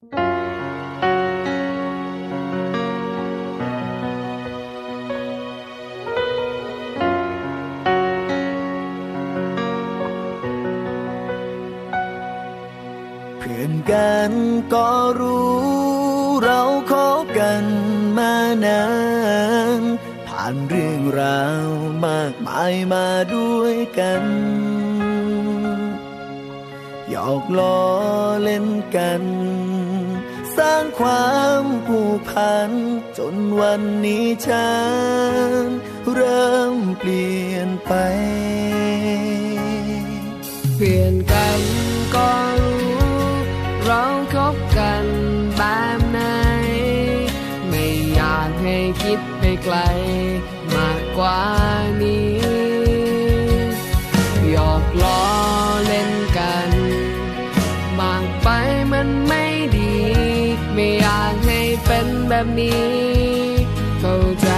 เพื่อนกันก็รู้เราคบกันมานาน ผ่านเรื่องราวมากมายมาด้วยกันหยอกล้อเล่นกัน สร้างความผูกพัน จนวันนี้ฉันเริ่มเปลี่ยนไป เปลี่ยนกันก็รู้เราคบกันแบบไหน ไม่อยากให้คิดไปไกลมากกว่า ไม่อยากให้เป็นแบบนี้ เข้าใจ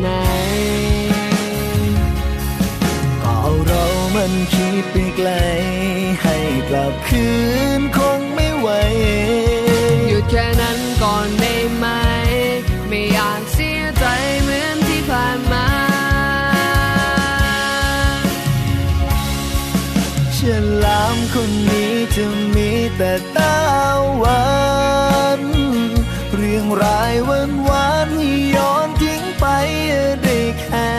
ไหม ก็เรามันคิดไปไกล ให้กลับคืนคงไม่ไหว หยุดแค่นั้นก่อนได้ไหม ไม่อยากเสียใจเหมือนที่ผ่านมาเชื่อลามคนนี้จะมีแต่ตาหวาน รื่องรายวันวานให้ย้อนทิ้งไปได้แค่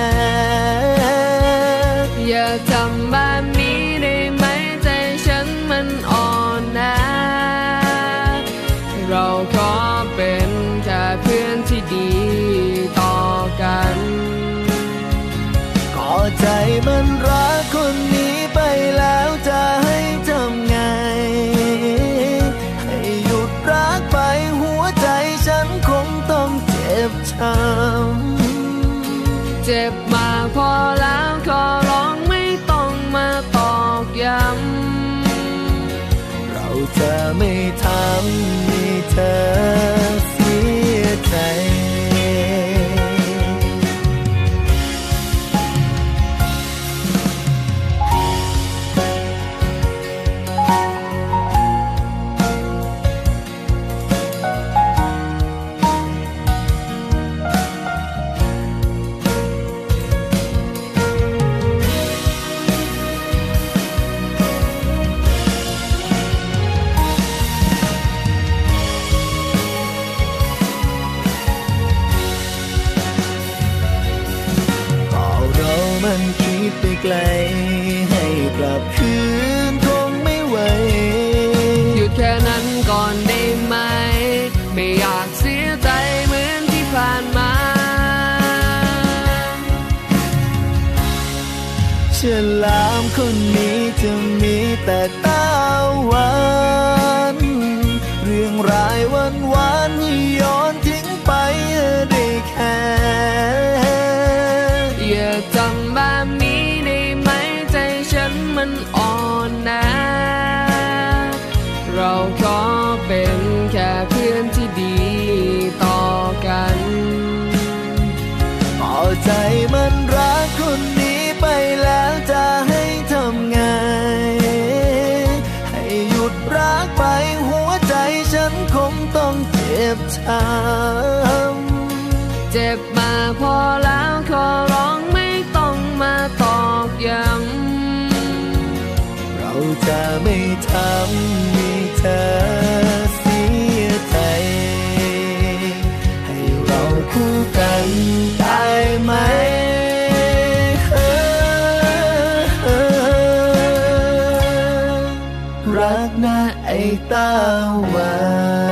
อย่าทำแบบนี้ได้ไหมใจฉันมันอ่อนนะ เราขอเป็นแค่เพื่อนที่ดีต่อกันก็ใจมันรักคนนี้ไปแล้ว บช้ำเจ็บมากพอแล้วขอ มันคิดไปไกล ให้กลับคืนคงไม่ไหว หยุดแค่นั้นก่อนได้ไหม ไม่อยากเสียใจเหมือนที่ผ่านมาเฉลามคนนี้จะมีแต่ตาหวาน จ็บช้ำเจ็บมาพอแล้วขอร้องไม่ต้องมาตอกย้ำเราจะไม่ทำให้เธอเสียใจ ให้เราคู่กันได้ไหมรักนะไอ้ตาหวาน